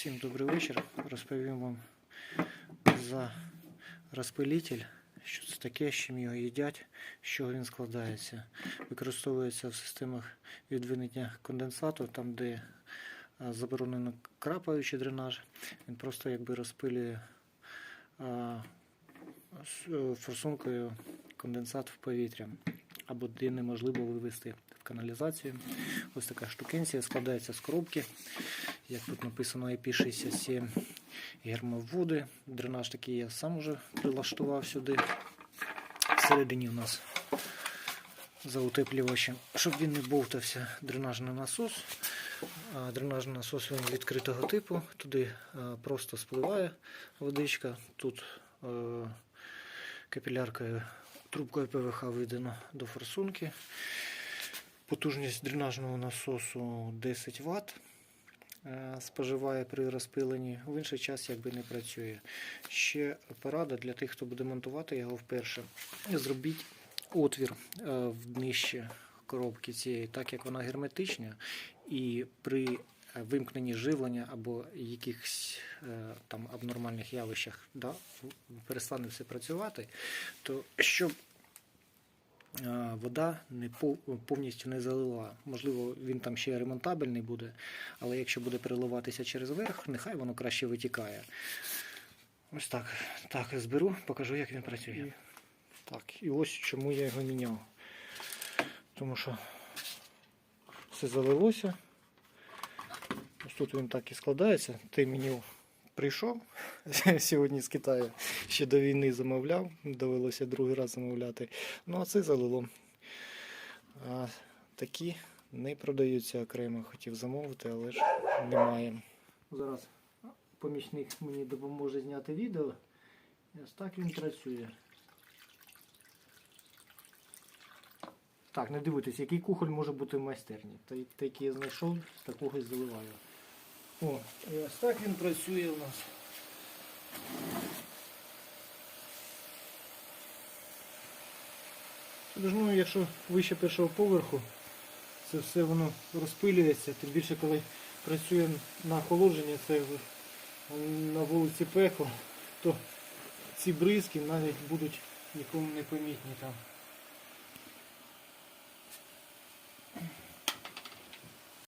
Всім добрий вечір. Розповім вам за розпилитель, що це таке, з чим його їдять, з чого він складається. Використовується в системах відведення конденсату, там, де заборонено крапаючий дренаж. Він просто якби розпилює с- е, форсункою конденсат в повітря. Або де неможливо вивести в каналізацію. Ось така штукенція складається з коробки як тут написано IP67 гермоводи. Дренаж такий я сам уже прилаштував сюди. Всередині у нас за утеплювачем, щоб він не бовтався дренажний насос. Дренажний насос він відкритого типу. Туди просто спливає водичка. Тут е, капіляркою трубкою ПВХ вийдено до форсунки. Потужність дренажного насосу 10 Вт е, споживає при розпиленні, в інший час якби не працює. Ще порада для тих, хто буде монтувати його вперше. Зробіть отвір е, в днище коробки цієї, так як вона герметична, і при вимкненні живлення або якихось е, там абнормальних явищах да, перестане все працювати, то щоб е, вода не повністю не залила. Можливо, він там ще ремонтабельний буде, але якщо буде переливатися через верх, нехай воно краще витікає. Ось так. Так, зберу, покажу, як він працює. Так, і ось чому я його міняв. Тому що все залилося. Тут він так і складається. Ти меню прийшов сьогодні з Китаю. Ще до війни замовляв, довелося другий раз замовляти. Ну а це залило. А такі не продаються окремо. Хотів замовити, але ж немає. Зараз помічник мені допоможе зняти відео. І ось так він працює. Так, не дивитесь, який кухоль може бути в майстерні. Той, який я знайшов, такого й заливаю. О, і ось так він працює у нас. Ну, якщо вище першого поверху, це все воно розпилюється, тим більше коли працює на охолодження, це на вулиці пекло, то ці бризки навіть будуть нікому не помітні там.